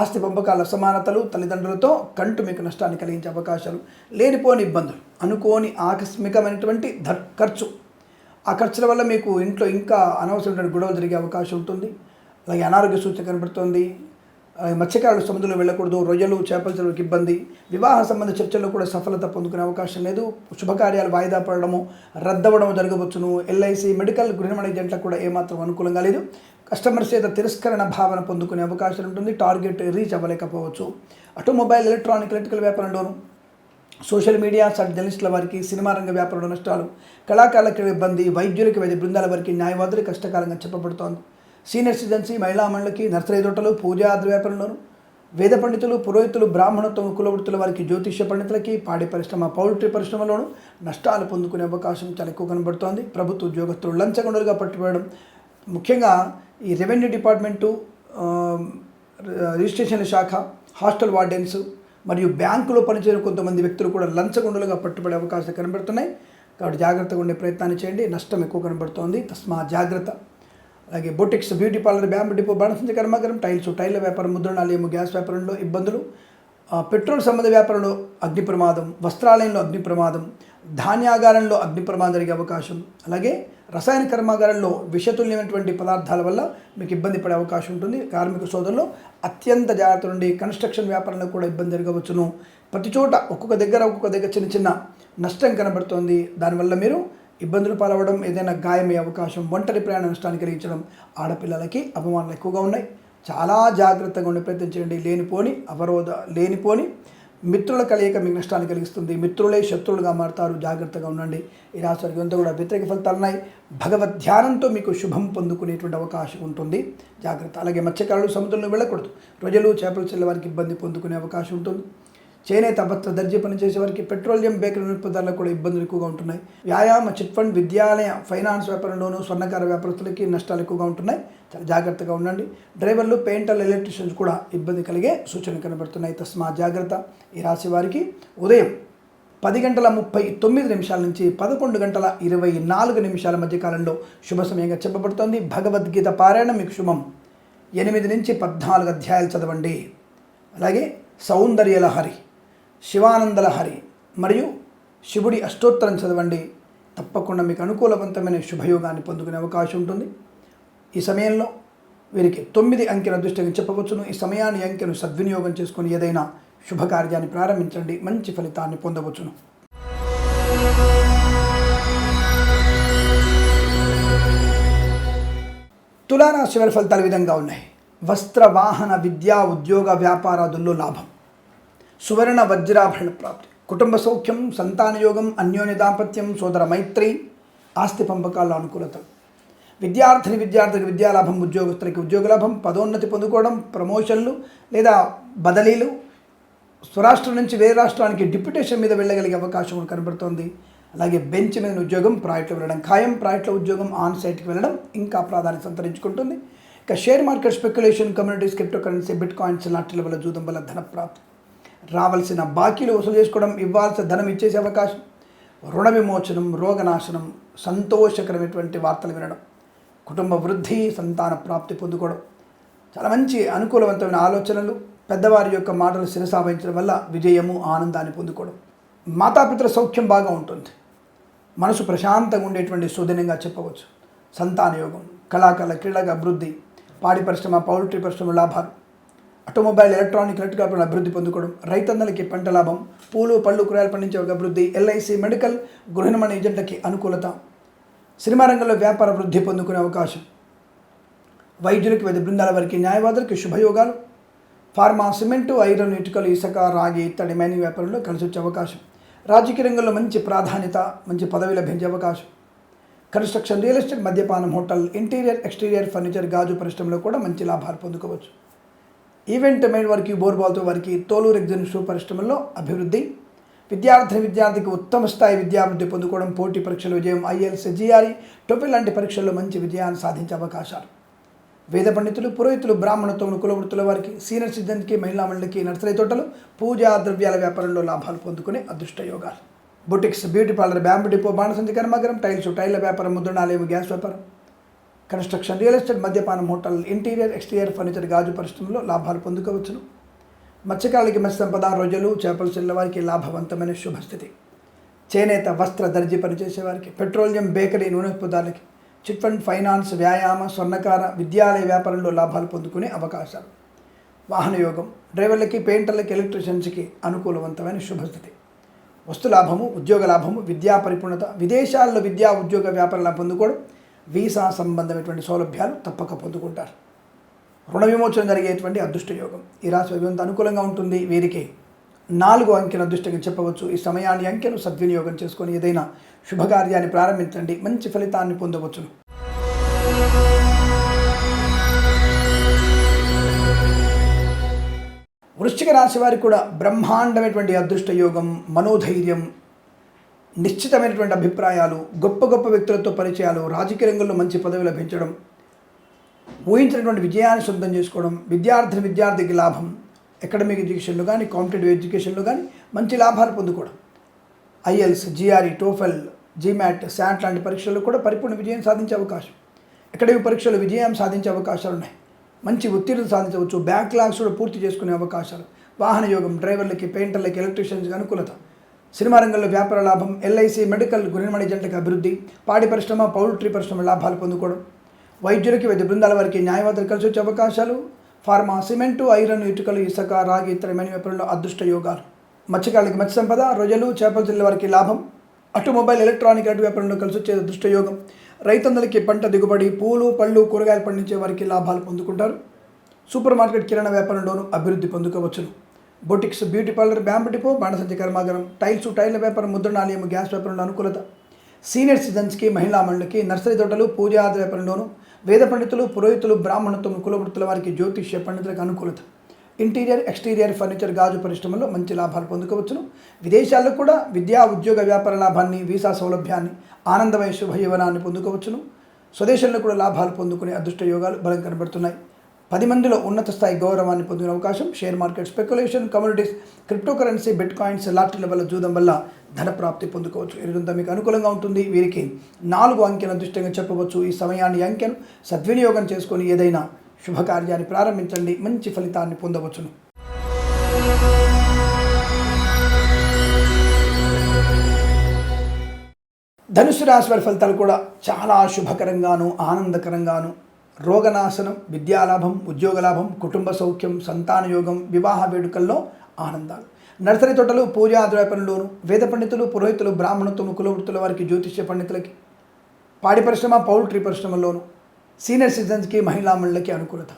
ఆస్తి పంపకాల అసమానతలు తల్లిదండ్రులతో కంటు మీకు నష్టాన్ని కలిగించే అవకాశాలు లేనిపోని ఇబ్బందులు అనుకోని ఆకస్మికమైనటువంటి ధర్ ఖర్చు. ఆ ఖర్చుల వల్ల మీకు ఇంట్లో ఇంకా అనవసరమైన గొడవలు జరిగే అవకాశం ఉంటుంది. అలాగే అనారోగ్య సూచన కనబడుతోంది. మత్స్యకారులు సముద్రంలో వెళ్ళకూడదు రొయ్యలు చేపల చెరువులకు ఇబ్బంది. వివాహ సంబంధ చర్చల్లో కూడా సఫలత పొందుకునే అవకాశం లేదు. శుభకార్యాలు వాయిదా పడడము రద్దవడం జరగవచ్చును. ఎల్ఐసి మెడికల్ గృహమణ ఏజెంట్లకు కూడా ఏమాత్రం అనుకూలంగా లేదు. కస్టమర్స్ చేత తిరస్కరణ భావన పొందుకునే అవకాశం ఉంటుంది. టార్గెట్ రీచ్ అవ్వలేకపోవచ్చు. ఆటోమొబైల్ ఎలక్ట్రానిక్ ఎలక్ట్రికల్ వ్యాపారంలోను సోషల్ మీడియా సట్ జర్నలిస్టుల వారికి సినిమా రంగ వ్యాపారంలో నష్టాలు కళాకారులకు ఇబ్బంది వైద్యులకి వైద్య బృందాల వారికి న్యాయవాదులు కష్టకాలంగా చెప్పబడుతోంది. సీనియర్ సిటిజన్సీ మహిళా మండలికి నర్సరీ తోటలు పూజా వ్యాపారంలోను వేద పండితులు పురోహితులు బ్రాహ్మణత్వం కులవృత్తుల వారికి జ్యోతిష్య పండితులకి పాడి పరిశ్రమ పౌల్ట్రీ పరిశ్రమలోను నష్టాలు పొందుకునే అవకాశం చాలా ఎక్కువ కనబడుతోంది. ప్రభుత్వ ఉద్యోగస్తులు లంచగొండలుగా పట్టుబడడం ముఖ్యంగా ఈ రెవెన్యూ డిపార్ట్మెంటు రిజిస్ట్రేషన్ల శాఖ హాస్టల్ వార్డెన్స్ మరియు బ్యాంకులో పనిచేయని కొంతమంది వ్యక్తులు కూడా లంచగొండలుగా పట్టుబడే అవకాశాలు కనబడుతున్నాయి. కాబట్టి జాగ్రత్తగా ఉండే ప్రయత్నాన్ని చేయండి. నష్టం ఎక్కువ కనబడుతోంది. తస్మా జాగ్రత్త. అలాగే boutiques beauty parlour bamboo depot బాణసంచ కర్మాగారం టైల్స్ టైల్ల వ్యాపారం ముద్రణాలయము గ్యాస్ వ్యాపారంలో ఇబ్బందులు. పెట్రోల్ సంబంధ వ్యాపారంలో అగ్ని ప్రమాదం వస్త్రాలయంలో అగ్ని ప్రమాదం ధాన్యాగారంలో అగ్ని ప్రమాదం జరిగే అవకాశం. అలాగే రసాయన కర్మాగారంలో విషతుల్యమైనటువంటి పదార్థాల వల్ల మీకు ఇబ్బంది పడే అవకాశం ఉంటుంది. కార్మిక సోదరులు అత్యంత జాగ్రత్త నుండి కన్స్ట్రక్షన్ వ్యాపారంలో కూడా ఇబ్బంది జరగవచ్చును. ప్రతి చోట ఒక్కొక్క దగ్గర ఒక్కొక్క దగ్గర చిన్న చిన్న నష్టం కనబడుతోంది. దానివల్ల మీరు ఇబ్బందులు పాలవడం ఏదైనా గాయమయ్యే అవకాశం ఒంటరి ప్రయాణ నష్టాన్ని కలిగించడం ఆడపిల్లలకి అవమానాలు ఎక్కువగా ఉన్నాయి. చాలా జాగ్రత్తగా ఉండే ప్రయత్నం చేయండి. లేనిపోని అవరోధ లేనిపోని మిత్రుల కలయిక మీకు నష్టాన్ని కలిగిస్తుంది. మిత్రులే శత్రువులుగా మారుతారు. జాగ్రత్తగా ఉండండి. ఈ రాశి వారికి అంతా కూడా వ్యతిరేక ఫలితాలు ఉన్నాయి. భగవద్ ధ్యానంతో మీకు శుభం పొందుకునేటువంటి అవకాశం ఉంటుంది. జాగ్రత్త. అలాగే మత్స్యకారులు సముద్రంలో వెళ్ళకూడదు. రోజులు చేపలు చెల్లవారికి ఇబ్బంది పొందుకునే అవకాశం ఉంటుంది. చేనేత భర్త దర్జీ పనిచేసే వారికి పెట్రోలియం బేకరీ నిరుపదాలకు కూడా ఇబ్బందులు ఎక్కువగా ఉంటున్నాయి. వ్యాయామ చిట్ ఫండ్ విద్యాలయ ఫైనాన్స్ వ్యాపారంలోనూ స్వర్ణకార వ్యాపారస్తులకి నష్టాలు ఎక్కువగా ఉంటున్నాయి. చాలా జాగ్రత్తగా ఉండండి. డ్రైవర్లు పెయింటర్లు ఎలక్ట్రీషియన్స్ కూడా ఇబ్బంది కలిగే సూచనలు కనబడుతున్నాయి. తస్మా జాగ్రత్త. ఈ రాశి వారికి ఉదయం పది గంటల ముప్పై తొమ్మిది నిమిషాల నుంచి పదకొండు గంటల ఇరవై నాలుగు నిమిషాల మధ్య కాలంలో శుభ సమయంగా చెప్పబడుతోంది. భగవద్గీత పారాయణం మీకు శుభం. ఎనిమిది నుంచి పద్నాలుగు అధ్యాయాలు చదవండి. అలాగే సౌందర్యలహరి. శివానందలహరి మరియు శివుడి అష్టోత్తరం చదవండి. తప్పకుండా మీకు అనుకూలవంతమైన శుభయోగాన్ని పొందుకునే అవకాశం ఉంటుంది. ఈ సమయంలో వీరికి తొమ్మిది అంకెల అదృష్టంగా చెప్పవచ్చును. ఈ సమయాన్ని అంకెను సద్వినియోగం చేసుకుని ఏదైనా శుభకార్యాన్ని ప్రారంభించండి. మంచి ఫలితాన్ని పొందవచ్చును. తులారాశి వారి ఫలితాలు విధంగా ఉన్నాయి. వస్త్ర వాహన విద్యా ఉద్యోగ వ్యాపారాదుల్లో లాభం. సువర్ణ వజ్రాభరణ ప్రాప్తి. కుటుంబ సౌఖ్యం సంతానయోగం అన్యోన్య దాంపత్యం సోదర మైత్రి ఆస్తి పంపకాల అనుకూలత విద్యార్థిని విద్యార్థికి విద్యాలాభం ఉద్యోగస్తులకి ఉద్యోగ లాభం పదోన్నతి పొందుకోవడం ప్రమోషన్లు లేదా బదిలీలు. స్వరాష్ట్రం నుంచి వేరే రాష్ట్రానికి డిప్యుటేషన్ మీద వెళ్ళగలిగే అవకాశం కూడా కనబడుతోంది. అలాగే బెంచ్ మీద ఉద్యోగం ప్రాజెక్టులో వెళ్ళడం ఖాయం. ప్రాజెక్టుల ఉద్యోగం ఆన్ సైట్కి వెళ్ళడం ఇంకా ప్రాధాన్యత సంతరించుకుంటుంది. ఇక share market speculation communities crypto currency bitcoins లాంటి వల్ల జూదం వల్ల ధన ప్రాప్తి. రావాల్సిన బాకీలు వసూలు చేసుకోవడం ఇవ్వాల్సిన ధనం ఇచ్చేసే అవకాశం రుణ విమోచనం రోగనాశనం సంతోషకరమైనటువంటి వార్తలు వినడం కుటుంబ వృద్ధి సంతాన ప్రాప్తి పొందుకోవడం. చాలా మంచి అనుకూలవంతమైన ఆలోచనలు పెద్దవారి యొక్క మాటలు శిరసావహించడం వల్ల విజయము ఆనందాన్ని పొందుకోవడం. మాతాపితృ సౌఖ్యం బాగా ఉంటుంది. మనసు ప్రశాంతంగా ఉండేటువంటి సుదినంగా చెప్పవచ్చు. సంతాన యోగం కళాకళ క్రీడగా అభివృద్ధి పాడి పరిశ్రమ పౌల్ట్రీ పరిశ్రమ లాభాలు. ఆటోమొబైల్ ఎలక్ట్రానిక్ ఎలక్ట్రికల్ అభివృద్ధి పొందుకోవడం రైతన్నలకి పంట లాభం పూలు పళ్ళు కూరగాయలు పండించే ఒక అభివృద్ధి ఎల్ఐసి మెడికల్ గృహ నిర్మాణ ఏజెంట్లకి అనుకూలత. సినిమా రంగంలో వ్యాపార వృద్ధి పొందుకునే అవకాశం. వైద్యులకి వైద్య బృందాల వారికి న్యాయవాదులకి శుభయోగాలు. ఫార్మా సిమెంటు ఐరన్ ఇటుకలు ఇసుక రాగి ఇత్తడి మైనింగ్ వ్యాపారంలో కలిసి వచ్చే అవకాశం. రాజకీయ రంగంలో మంచి ప్రాధాన్యత మంచి పదవి లభించే అవకాశం. కన్స్ట్రక్షన్ రియల్ ఎస్టేట్ మద్యపానం హోటల్ ఇంటీరియర్ ఎక్స్టీరియర్ ఫర్నిచర్ గాజు పరిశ్రమలో కూడా మంచి లాభాలు పొందుకోవచ్చు. ఈవెంట్ మైండ్ వారికి బోర్బాల్తో వారికి తోలు ఎగ్జిబిషన్ షూ పరిశ్రమల్లో అభివృద్ధి. విద్యార్థిని విద్యార్థికి ఉత్తమ స్థాయి విద్యాభివృద్ధి పొందుకోవడం పోటీ పరీక్షల విజయం ఐఎల్స్ జిఆర్ఈ టోపిల్ లాంటి పరీక్షల్లో మంచి విజయాన్ని సాధించే అవకాశాలు. వేద పండితులు పురోహితులు బ్రాహ్మణత్వం కులవృత్తుల వారికి సీనియర్ సిటిజన్కి మహిళా మండలికి నర్సరీ తోటలు పూజా ద్రవ్యాల వ్యాపారంలో లాభాలు పొందుకునే అదృష్ట యోగాలు. Boutiques beauty parlour bamboo depot బాణసంచి కర్మాగారం టైల్స్ టైల్ల వ్యాపారం ముద్రణాలయం గ్యాస్ వ్యాపారం. కన్స్ట్రక్షన్ రియల్ ఎస్టేట్ మద్యపానం హోటల్ ఇంటీరియర్ ఎక్స్టీరియర్ ఫర్నిచర్ గాజు పరిశ్రమలో లాభాలు పొందుకోవచ్చును. మత్స్యకారులకి మత్స్య సంపద రోజులు చేపలు చెల్ల వారికి లాభవంతమైన శుభస్థితి. చేనేత వస్త్ర దర్జీ పనిచేసేవారికి పెట్రోలియం బేకరీ నూనె పదార్థాలకి చిట్ ఫండ్ ఫైనాన్స్ వ్యాయామ స్వర్ణకార విద్యాలయ వ్యాపారంలో లాభాలు పొందుకునే అవకాశాలు. వాహన యోగం డ్రైవర్లకి పెయింటర్లకి ఎలక్ట్రీషియన్స్కి అనుకూలవంతమైన శుభస్థితి. వస్తు లాభము ఉద్యోగ లాభము విద్యా పరిపూర్ణత విదేశాల్లో విద్యా ఉద్యోగ వ్యాపార పొందుకోవడం వీసా సంబంధమైనటువంటి సౌలభ్యాలు తప్పక పొందుకుంటారు. రుణ విమోచన జరిగేటువంటి అదృష్టయోగం ఈ రాశి ఎంత అనుకూలంగా ఉంటుంది. వీరికి నాలుగు అంకెను అదృష్టంగా చెప్పవచ్చు. ఈ సమయాన్ని అంకెను సద్వినియోగం చేసుకొని ఏదైనా శుభకార్యాన్ని ప్రారంభించండి. మంచి ఫలితాన్ని పొందవచ్చును. వృశ్చిక రాశి వారికి కూడా బ్రహ్మాండమైనటువంటి అదృష్ట యోగం మనోధైర్యం నిశ్చితమైనటువంటి అభిప్రాయాలు గొప్ప గొప్ప వ్యక్తులతో పరిచయాలు రాజకీయ రంగంలో మంచి పదవి లభించడం ఊహించినటువంటి విజయాన్ని సొంతం చేసుకోవడం విద్యార్థిని విద్యార్థికి లాభం అకాడమిక్ ఎడ్యుకేషన్లో కానీ కాంపిటేటివ్ ఎడ్యుకేషన్లో కానీ మంచి లాభాలు పొందుకోవడం. IELTS GRE TOEFL GMAT SAT లాంటి పరీక్షల్లో కూడా పరిపూర్ణ విజయం సాధించే అవకాశం. అకాడమిక్ పరీక్షలు విజయం సాధించే అవకాశాలు ఉన్నాయి. మంచి ఉత్తీర్ణత సాధించవచ్చు. బ్యాక్లాగ్స్ కూడా పూర్తి చేసుకునే అవకాశాలు. వాహన యోగం డ్రైవర్లకి పెయింటర్లకి ఎలక్ట్రీషియన్స్కి అనుకూలత. సినిమా రంగంలో వ్యాపార లాభం ఎల్ఐసి మెడికల్ గృహనిర్మాణ జంటకి అభివృద్ధి పాడి పరిశ్రమ పౌల్ట్రీ పరిశ్రమ లాభాలు పొందుకోవడం. వైద్యులకి వైద్య బృందాల వారికి న్యాయవాదులు కలిసి వచ్చే అవకాశాలు. ఫార్మా సిమెంటు ఐరన్ ఇటుకలు ఇసుక రాగి ఇతరమైన వ్యాపారంలో అదృష్ట యోగాలు. మత్స్యకారులకి మత్స్య సంపద రొయ్యలు చేపల జిల్లా వారికి లాభం. ఆటోమొబైల్ ఎలక్ట్రానిక్ అటు వ్యాపారంలో కలిసి వచ్చే అదృష్ట రైతన్నలకి పంట దిగుబడి పూలు పళ్ళు కూరగాయలు పండించే వారికి లాభాలు పొందుకుంటారు. సూపర్ మార్కెట్ కిరాణా వ్యాపారంలోనూ అభివృద్ధి పొందుకోవచ్చును. Boutiques beauty parlour bamboo depot బాణసంచి కర్మాగారం టైల్స్ టైల్ పేపర్ ముద్రణాలయం గ్యాస్ వ్యాపారంలో అనుకూలత. సీనియర్ సిటిజన్స్కి మహిళా మండలికి నర్సరీ తోటలు పూజాది వ్యాపారంలోను వేద పండితులు పురోహితులు బ్రాహ్మణత్వం కులవృత్తుల వారికి జ్యోతిష్య పండితులకు అనుకూలత. ఇంటీరియర్ ఎక్స్టీరియర్ ఫర్నిచర్ గాజు పరిశ్రమలో మంచి లాభాలు పొందుకోవచ్చును. విదేశాల్లో కూడా విద్యా ఉద్యోగ వ్యాపార లాభాన్ని వీసా సౌలభ్యాన్ని ఆనందమయ శుభయవనాన్ని పొందుకోవచ్చును. స్వదేశంలో కూడా లాభాలు పొందుకునే అదృష్ట యోగాలు బలం కనబడుతున్నాయి. పది మందిలో ఉన్నత స్థాయి గౌరవాన్ని పొందిన అవకాశం share market speculation communities crypto currency bitcoins లాటరీల వల్ల జూదం వల్ల ధన ప్రాప్తి పొందుకోవచ్చు. ఈ మీకు అనుకూలంగా ఉంటుంది. వీరికి నాలుగు అంకెను అదృష్టంగా చెప్పవచ్చు. ఈ సమయాన్ని అంకెను సద్వినియోగం చేసుకొని ఏదైనా శుభకార్యాన్ని ప్రారంభించండి. మంచి ఫలితాన్ని పొందవచ్చును. ధనుసు రాశి వారి ఫలితాలు కూడా చాలా శుభకరంగాను ఆనందకరంగాను రోగనాశనం విద్యాలాభం ఉద్యోగలాభం కుటుంబ సౌఖ్యం సంతాన యోగం వివాహ వేడుకల్లో ఆనందాలు. నర్సరీ తోటలు పూజా ద్వైపంలోను వేద పండితులు పురోహితులు బ్రాహ్మణత్వము కులవృత్తుల వారికి జ్యోతిష్య పండితులకి పాడి పరిశ్రమ పౌల్ట్రీ పరిశ్రమల్లోను సీనియర్ సిటిజన్స్కి మహిళామణులకి అనుకూలత.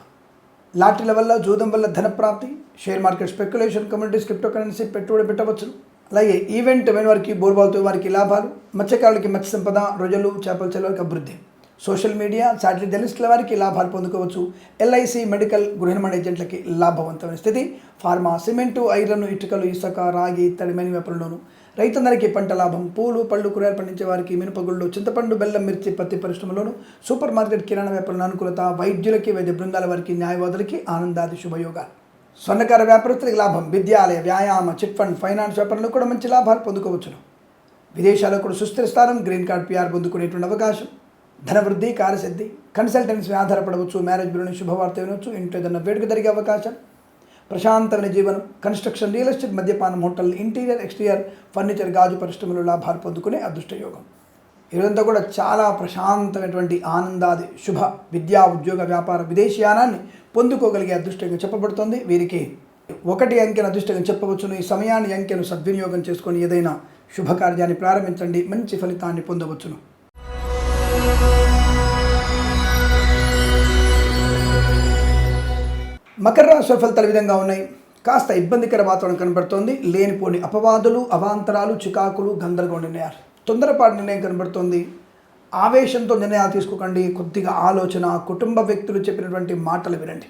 లాటరీల వల్ల జూదం వల్ల ధన ప్రాప్తి share market speculation communities crypto currency పెట్టుబడి పెట్టవచ్చు. అలాగే ఈవెంట్ వారికి బోర్బాల్తో వారికి లాభాలు మత్స్యకారులకి మత్స్య సంపద రొయ్యలు చేపల చెలవరికి అభివృద్ధి. సోషల్ మీడియా శాటిలైట్ జర్నలిస్టుల వారికి లాభాలు పొందుకోవచ్చు. ఎల్ఐసి మెడికల్ గృహనిర్మాణ ఏజెంట్లకి లాభవంతమైన స్థితి. ఫార్మా సిమెంటు ఐరన్ ఇటుకలు ఇసుక రాగి ఇత్తడి మెని వ్యాపారంలోను. రైతందరికీ పంట లాభం. పూలు పళ్ళు కూరగాయలు పండించే వారికి మినపగుళ్ళు చింతపండు బెల్లం మిర్చి పత్తి పరిశ్రమలోను. సూపర్ మార్కెట్ కిరాణా వ్యాపారంలో అనుకూలత వైద్యులకి వైద్య బృందాల వారికి న్యాయవాదులకి ఆనందాది శుభయోగాలు. స్వర్ణకార వ్యాపారస్తులకి లాభం. విద్యాలయ వ్యాయామ చిట్ ఫండ్ ఫైనాన్స్ వ్యాపారంలో కూడా మంచి లాభాలు పొందుకోవచ్చును. విదేశాల్లో కూడా సుస్థిర స్థానం గ్రీన్ కార్డ్ పిఆర్ పొందుకునేటువంటి అవకాశం. ధనవృద్ధి కార్యసిద్ధి కన్సల్టెన్సీ ఆధారపడవచ్చు మ్యారేజ్ బిల్లుని శుభవార్త వినొచ్చు ఇంట్లో ఏదైనా వేడుక జరిగే అవకాశం ప్రశాంతమైన జీవనం కన్స్ట్రక్షన్ రియల్ ఎస్టేట్ మద్యపానం హోటల్ ఇంటీరియర్ ఎక్స్టీరియర్ ఫర్నిచర్ గాజు పరిశ్రమలు లాభాలు పొందుకునే అదృష్టయోగం. ఇదంతా కూడా చాలా ప్రశాంతమైనటువంటి ఆనందాది శుభ విద్యా ఉద్యోగ వ్యాపార విదేశీయానాన్ని పొందుకోగలిగే అదృష్టంగా చెప్పబడుతుంది. వీరికి ఒకటి అంకెను అదృష్టంగా చెప్పవచ్చును. ఈ సమయాన్ని అంకెను సద్వినియోగం చేసుకొని ఏదైనా శుభకార్యాన్ని ప్రారంభించండి. మంచి ఫలితాన్ని పొందవచ్చును. మకర రాశి ఫలితాలు విధంగా ఉన్నాయి. కాస్త ఇబ్బందికర వాతావరణం కనబడుతోంది. లేనిపోని అపవాదులు అవాంతరాలు చికాకులు గందరగోళ నిర్ణయాలు. తొందరపాటు నిర్ణయం కనబడుతోంది. ఆవేశంతో నిర్ణయాలు తీసుకోకండి. కొద్దిగా ఆలోచన కుటుంబ వ్యక్తులు చెప్పినటువంటి మాటలు వినండి.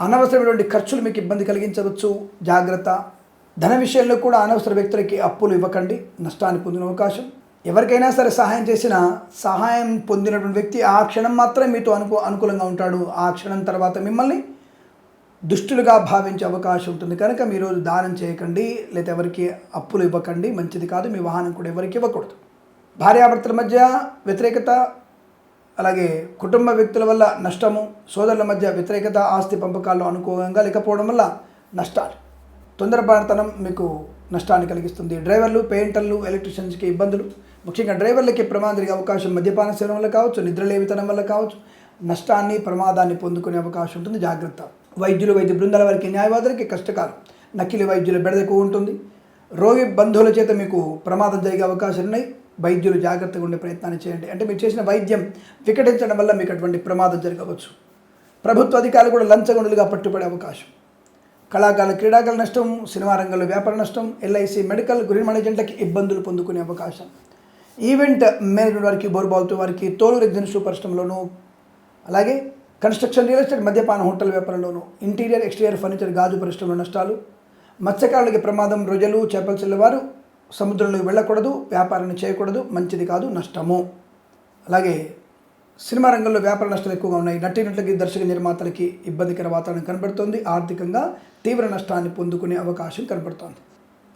అనవసరమైనటువంటి ఖర్చులు మీకు ఇబ్బంది కలిగించవచ్చు. జాగ్రత్త. ధన విషయంలో కూడా అనవసర వ్యక్తులకి అప్పులు ఇవ్వకండి. నష్టాన్ని పొందిన అవకాశం. ఎవరికైనా సరే సహాయం చేసినా సహాయం పొందినటువంటి వ్యక్తి ఆ క్షణం మాత్రమే మీతో అనుకూ అనుకూలంగా ఉంటాడు. ఆ క్షణం తర్వాత మిమ్మల్ని దుష్టులుగా భావించే అవకాశం ఉంటుంది. కనుక మీరు దానం చేయకండి. లేదా ఎవరికి అప్పులు ఇవ్వకండి. మంచిది కాదు. మీ వాహనం కూడా ఎవరికి ఇవ్వకూడదు. భార్యాభర్తల మధ్య వ్యతిరేకత అలాగే కుటుంబ వ్యక్తుల వల్ల నష్టము సోదరుల మధ్య వ్యతిరేకత ఆస్తి పంపకాల్లో అనుకూలంగా లేకపోవడం వల్ల నష్టాలు. తొందరపాటుతనం మీకు నష్టాన్ని కలిగిస్తుంది. డ్రైవర్లు పెయింటర్లు ఎలక్ట్రీషియన్స్కి ఇబ్బందులు ముఖ్యంగా డ్రైవర్లకి ప్రమాదం జరిగే అవకాశం మద్యపాన సేవన వల్ల కావచ్చు నిద్రలేమితనం వల్ల కావచ్చు నష్టాన్ని ప్రమాదాన్ని పొందుకునే అవకాశం ఉంటుంది జాగ్రత్త. వైద్యులు వైద్య బృందాల వారికి న్యాయవాదులకి కష్టకాలం. నకిలీ వైద్యుల బెడద ఎక్కువ ఉంటుంది. రోగి బంధువుల చేత మీకు ప్రమాదం జరిగే అవకాశాలు ఉన్నాయి. వైద్యులు జాగ్రత్తగా ఉండే ప్రయత్నాన్ని చేయండి. అంటే మీరు చేసిన వైద్యం వికటించడం వల్ల మీకు అటువంటి ప్రమాదం జరగవచ్చు. ప్రభుత్వ అధికారులు కూడా లంచగొండలుగా పట్టుబడే అవకాశం. కళాకారుల క్రీడాకారుల నష్టం సినిమా రంగంలో వ్యాపార నష్టం ఎల్ఐసి మెడికల్ గృహ మేనేజెంట్లకి ఇబ్బందులు పొందుకునే అవకాశం. ఈవెంట్ మేనేజ్మెంట్ వారికి బోర్బాల్తో వారికి తోలు రెసిడెన్షియల్ పరిశ్రమలోను అలాగే కన్స్ట్రక్షన్ రియల్ ఎస్టేట్ మద్యపాన హోటల్ వ్యాపారంలోను ఇంటీరియర్ ఎక్స్టీరియర్ ఫర్నిచర్ గాజు పరిశ్రమలో నష్టాలు మత్స్యకారులకి ప్రమాదం రొయ్యలు చేపలు చెల్లవారు సముద్రంలోకి వెళ్ళకూడదు వ్యాపారాన్ని చేయకూడదు మంచిది కాదు నష్టము. అలాగే సినిమా రంగంలో వ్యాపార నష్టాలు ఎక్కువగా ఉన్నాయి. నటీనటులకి దర్శక నిర్మాతలకి ఇబ్బందికర వాతావరణం కనబడుతోంది. ఆర్థికంగా తీవ్ర నష్టాన్ని పొందుకునే అవకాశం కనబడుతోంది.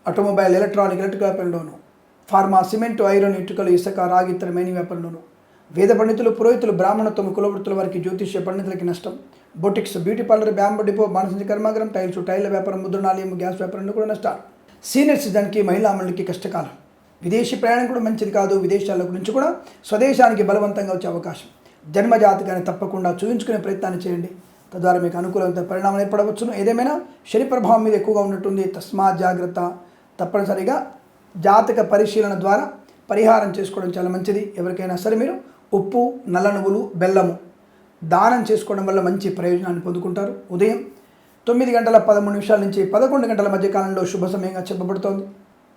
ఆటోమొబైల్ ఎలక్ట్రానిక్ ఎలక్ట్రికల్ వ్యాపారంలోను ఫార్మా సిమెంట్ ఐరన్ ఇటుకలు ఇసుక రాగి ఇతర మైనింగ్ వ్యాపారంలోను వేద పండితులు పురోహితులు బ్రాహ్మణత్వం కులవృత్తుల వారికి జ్యోతిష్య పండితులకి నష్టం. Boutiques beauty parlour bamboo depot మానసిక కర్మాగారం టైల్స్ టైల్ వ్యాపారం ముద్రణాలయం గ్యాస్ వ్యాపారంలో కూడా నష్టాలు. సీనియర్ సిటిజన్కి మహిళా మండలికి కష్టకాలం. విదేశీ ప్రయాణం కూడా మంచిది కాదు. విదేశాల గురించి కూడా స్వదేశానికి బలవంతంగా వచ్చే అవకాశం. జన్మజాతకాన్ని తప్పకుండా చూపించుకునే ప్రయత్నాన్ని చేయండి. తద్వారా మీకు అనుకూలమైన పరిణామాలు ఏర్పడవచ్చును. ఏదేమైనా శని ప్రభావం మీద ఎక్కువగా ఉన్నట్టుంది. తస్మా జాగ్రత్త. తప్పనిసరిగా జాతక పరిశీలన ద్వారా పరిహారం చేసుకోవడం చాలా మంచిది. ఎవరికైనా సరే మీరు ఉప్పు నల్ల నువ్వులు బెల్లము దానం చేసుకోవడం వల్ల మంచి ప్రయోజనాన్ని పొందుకుంటారు. ఉదయం తొమ్మిది గంటల పదమూడు నిమిషాల నుంచి పదకొండు గంటల మధ్య కాలంలో శుభ సమయంగా చెప్పబడుతోంది.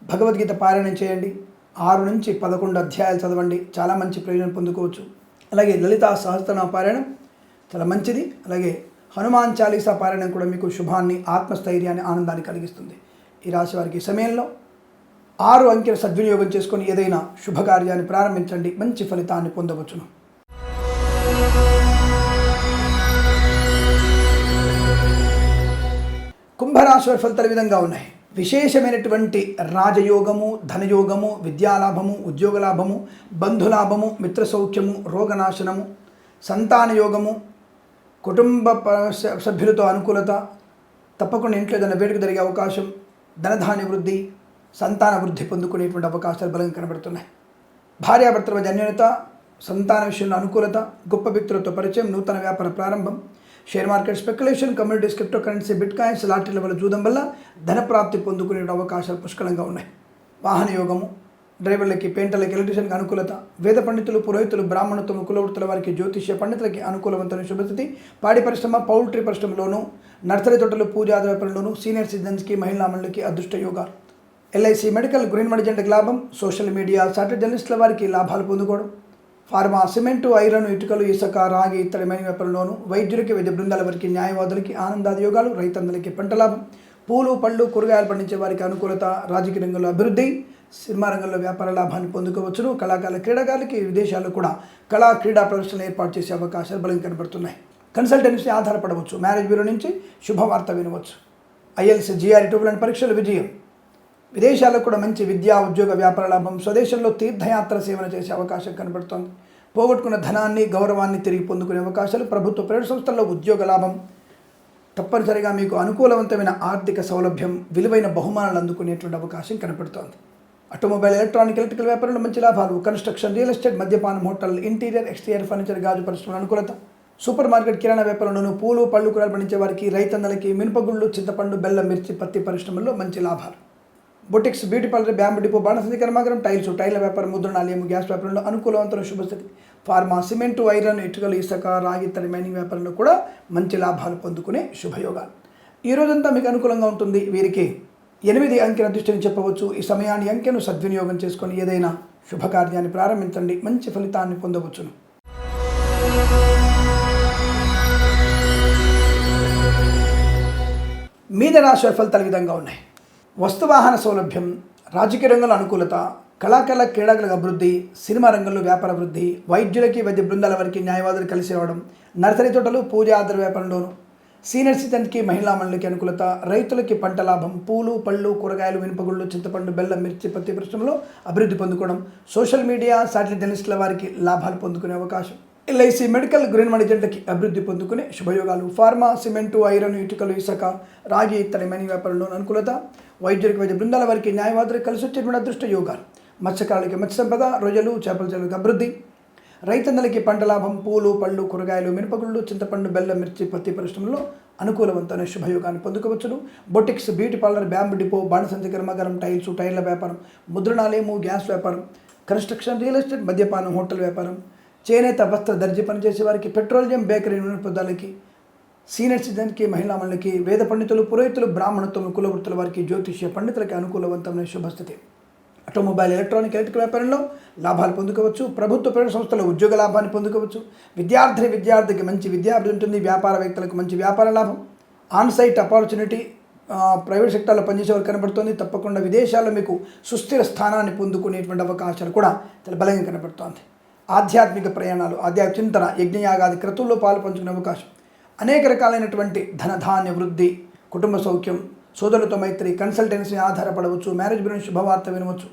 భగవద్గీత పారాయణం చేయండి. ఆరు నుంచి పదకొండు అధ్యాయాలు చదవండి. చాలా మంచి ప్రయోజనం పొందుకోవచ్చు. అలాగే లలితా సహస్రనామ పారాయణం చాలా మంచిది. అలాగే హనుమాన్ చాలీసా పారాయణం కూడా మీకు శుభాన్ని ఆత్మస్థైర్యాన్ని ఆనందాన్ని కలిగిస్తుంది. ఈ రాశి వారికి సమయంలో ఆరు అంకెల సద్వినియోగం చేసుకొని ఏదైనా శుభకార్యాన్ని ప్రారంభించండి. మంచి ఫలితాన్ని పొందవచ్చును. కుంభరాశి వారి ఫలితాలు విధంగా ఉన్నాయి. విశేషమైనటువంటి రాజయోగము ధనయోగము విద్యాలాభము ఉద్యోగ లాభము బంధులాభము మిత్ర సౌఖ్యము రోగనాశనము సంతాన యోగము కుటుంబ ప- స- సభ్యులతో అనుకూలత తప్పకుండా ఇంట్లో ఏదైనా వేడుక జరిగే అవకాశం ధనధాన్య వృద్ధి సంతాన వృద్ధి పొందుకునేటువంటి అవకాశాలు బలంగా కనబడుతున్నాయి. భార్యాభర్తల మధ్య అన్యోన్యత సంతాన విషయంలో అనుకూలత గొప్ప వ్యక్తులతో పరిచయం నూతన వ్యాపార ప్రారంభం share market speculation communities crypto currency bitcoins లాటరీల వల్ల చూడడం వల్ల ధనప్రాప్తి పొందుకునే అవకాశాలు పుష్కలంగా ఉన్నాయి. వాహన యోగము డ్రైవర్లకి పెయింటర్లకి ఎలక్ట్రీషియన్కి అనుకూలత వేద పండితులు పురోహితులు బ్రాహ్మణత్వం కులవృత్తుల వారికి జ్యోతిష్య పండితులకి అనుకూలవంతమైన శుభస్థితి. పాడి పరిశ్రమ పౌల్ట్రీ పరిశ్రమలోను నర్సరీ తోటలు పూజా వ్యాపారంలోను సీనియర్ సిటిజన్స్కి మహిళా మండలికి అదృష్ట యోగాలు. ఎల్ఐసి మెడికల్ గ్రీన్ మడిజెంట్కి లాభం సోషల్ మీడియా సాటి జర్నలిస్టుల వారికి లాభాలు పొందుకోవడం. ఫార్మా సిమెంటు ఐరన్ ఇటుకలు ఇసుక రాగి ఇతరమైన వ్యాపారంలోను వైద్యులకి వైద్య బృందాల వారికి న్యాయవాదులకి ఆనందాదియోగాలు రైతందరికీ రైతందరికి పంట లాభం. పూలు పళ్ళు కూరగాయలు పండించే వారికి అనుకూలత రాజకీయ రంగంలో అభివృద్ధి సినిమా రంగంలో వ్యాపార లాభాన్ని పొందుకోవచ్చును. కళాకారుల క్రీడాకారులకి విదేశాల్లో కూడా కళా క్రీడా ప్రదర్శనలు ఏర్పాటు చేసే అవకాశాలు బలం కనబడుతున్నాయి. కన్సల్టెన్సీ ఆధారపడవచ్చు. మ్యారేజ్ బ్యూరో నుంచి శుభవార్త వినవచ్చు. ఐఎల్సి జీఆర్ ఇటువంటి పరీక్షల విజయం. విదేశాలకు కూడా మంచి విద్యా ఉద్యోగ వ్యాపార లాభం స్వదేశంలో తీర్థయాత్ర సేవన చేసే అవకాశం కనబడుతోంది. పోగొట్టుకున్న ధనాన్ని గౌరవాన్ని తిరిగి పొందుకునే అవకాశాలు ప్రభుత్వ ప్రైవేట్ సంస్థల్లో ఉద్యోగ లాభం తప్పనిసరిగా మీకు అనుకూలవంతమైన ఆర్థిక సౌలభ్యం విలువైన బహుమానాలు అందుకునేటువంటి అవకాశం కనపడుతోంది ఆటోమొబైల్ ఎలక్ట్రానిక్ ఎలక్ట్రికల్ వ్యాపారంలో మంచి లాభాలు కన్స్ట్రక్షన్ రియల్ ఎస్టేట్ మద్యపానం హోటల్ ఇంటీరియర్ ఎక్స్టీరియర్ ఫర్నిచర్ గాజు పరిశ్రమల అనుకూలత. సూపర్ మార్కెట్ కిరాణా వ్యాపారంలోనూ పూలు పళ్ళు కూరలు పండించే వారికి రైతన్నలకి మినపగుళ్ళు చింతపండు బెల్లం మిర్చి పత్తి పరిశ్రమల్లో మంచి లాభాలు. Boutiques beauty parlour bamboo depot బాణసంది కర్మాగారం టైల్స్ టైల్ వ్యాపారం ముద్రణాలయం గ్యాస్ వ్యాపారంలో అనుకూలవంతమైన శుభస్థితి ఫార్మా సిమెంటు ఐరన్ ఇటుకలు ఇసుక రాగి ఇతర మైనింగ్ వ్యాపారంలో కూడా మంచి లాభాలు పొందుకునే శుభయోగాలు. ఈ రోజంతా మీకు అనుకూలంగా ఉంటుంది. వీరికి ఎనిమిది అంకెల దృష్టిని చెప్పవచ్చు. ఈ సమయాన్ని అంకెను సద్వినియోగం చేసుకొని ఏదైనా శుభకార్యాన్ని ప్రారంభించండి. మంచి ఫలితాన్ని పొందవచ్చును. మీద రాశి ఫలితాలు విధంగా ఉన్నాయి. వస్తువాహన సౌలభ్యం రాజకీయ రంగంలో అనుకూలత కళాకారుల క్రీడాకులకు అభివృద్ధి సినిమా రంగంలో వ్యాపార అభివృద్ధి వైద్యులకి వైద్య బృందాల వారికి న్యాయవాదులు కలిసి రావడం నర్సరీ తోటలు పూజ ఆధార వ్యాపారంలోను. సీనియర్ సిటిజన్కి మహిళా మండలికి అనుకూలత రైతులకి పంట లాభం పూలు పళ్ళు కూరగాయలు మినపగుళ్ళు చింతపండు బెల్లం మిర్చి పత్తి పరిశ్రమలో అభివృద్ధి పొందుకోవడం సోషల్ మీడియా శాటిలైట్ జర్నలిస్టుల వారికి లాభాలు పొందుకునే అవకాశం. ఎల్ఐసి మెడికల్ గ్రీన్ మడిజెంట్కి అభివృద్ధి పొందుకునే శుభయోగాలు. ఫార్మా సిమెంటు ఐరన్ ఇటుకలు ఇసుక రాగి ఇతర మనీ వ్యాపారంలో అనుకూలత వైద్యులకు వైద్య బృందాల వారికి న్యాయవాదులకు కలిసి వచ్చేటువంటి అదృష్ట యోగాలు. మత్స్యకారులకి మత్స్య సంపద రొయ్యలు చేపల చెరువులకు అభివృద్ధి. రైతన్నలకి పంట లాభం పూలు పళ్ళు కూరగాయలు మినపగుళ్ళు చింతపండు బెల్లం మిర్చి పత్తి పరిశ్రమలో అనుకూలవంతమైన శుభయోగాన్ని పొందుకోవచ్చును. Boutiques beauty parlour bamboo depot బాణసంచి కర్మాగారం టైల్స్ టైర్ల వ్యాపారం ముద్రణాలయము గ్యాస్ వ్యాపారం కన్స్ట్రక్షన్ రియల్ ఎస్టేట్ మద్యపానం హోటల్ వ్యాపారం చేనేత వస్త్ర దర్జీ పనిచేసే వారికి పెట్రోలియం బేకరీ నూనె పదాలకి సీనియర్ సిటిజన్కి మహిళా మండలికి వేద పండితులు పురోహితులు బ్రాహ్మణత్వం కులవృత్తుల వారికి జ్యోతిష్య పండితులకి అనుకూలవంతమైన శుభస్థితి. ఆటోమొబైల్ ఎలక్ట్రానిక్ ఎలక్ట్రిక్ వ్యాపారంలో లాభాలు పొందుకోవచ్చు. ప్రభుత్వ ప్రైవేట్ సంస్థల ఉద్యోగ లాభాన్ని పొందుకోవచ్చు. విద్యార్థి విద్యార్థికి మంచి విద్యాభివృద్ధి ఉంటుంది. వ్యాపారవేత్తలకు మంచి వ్యాపార లాభం. ఆన్ సైట్ ఆపర్చునిటీ ప్రైవేట్ సెక్టార్లో పనిచేసే వారు కనబడుతుంది. తప్పకుండా విదేశాల్లో మీకు సుస్థిర స్థానాన్ని పొందుకునేటువంటి అవకాశాలు కూడా చాలా బలంగా కనబడుతోంది. ఆధ్యాత్మిక ప్రయాణాలు ఆధ్యాత్మిక చింతన యజ్ఞయాగాది క్రతువుల్లో పాలు పంచుకునే అవకాశం. అనేక రకాలైనటువంటి ధనధాన్య వృద్ధి కుటుంబ సౌఖ్యం సోదరులతో మైత్రి కన్సల్టెన్సీ ఆధారపడవచ్చు మ్యారేజ్ గురించి శుభవార్త వినవచ్చు.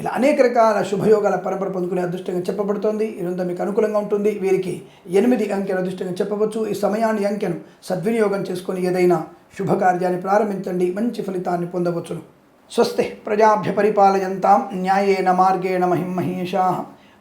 ఇలా అనేక రకాల శుభయోగాల పరంపర పొందుకునే అదృష్టంగా చెప్పబడుతోంది. ఇదంతా మీకు అనుకూలంగా ఉంటుంది. వీరికి ఎనిమిది అంకెల అదృష్టంగా చెప్పవచ్చు. ఈ సమయాన్ని అంకెను సద్వినియోగం చేసుకొని ఏదైనా శుభకార్యాన్ని ప్రారంభించండి. మంచి ఫలితాన్ని పొందవచ్చును. స్వస్తి ప్రజాభ్య పరిపాలయంతాం న్యాయేన మార్గేణ మహిమహీషా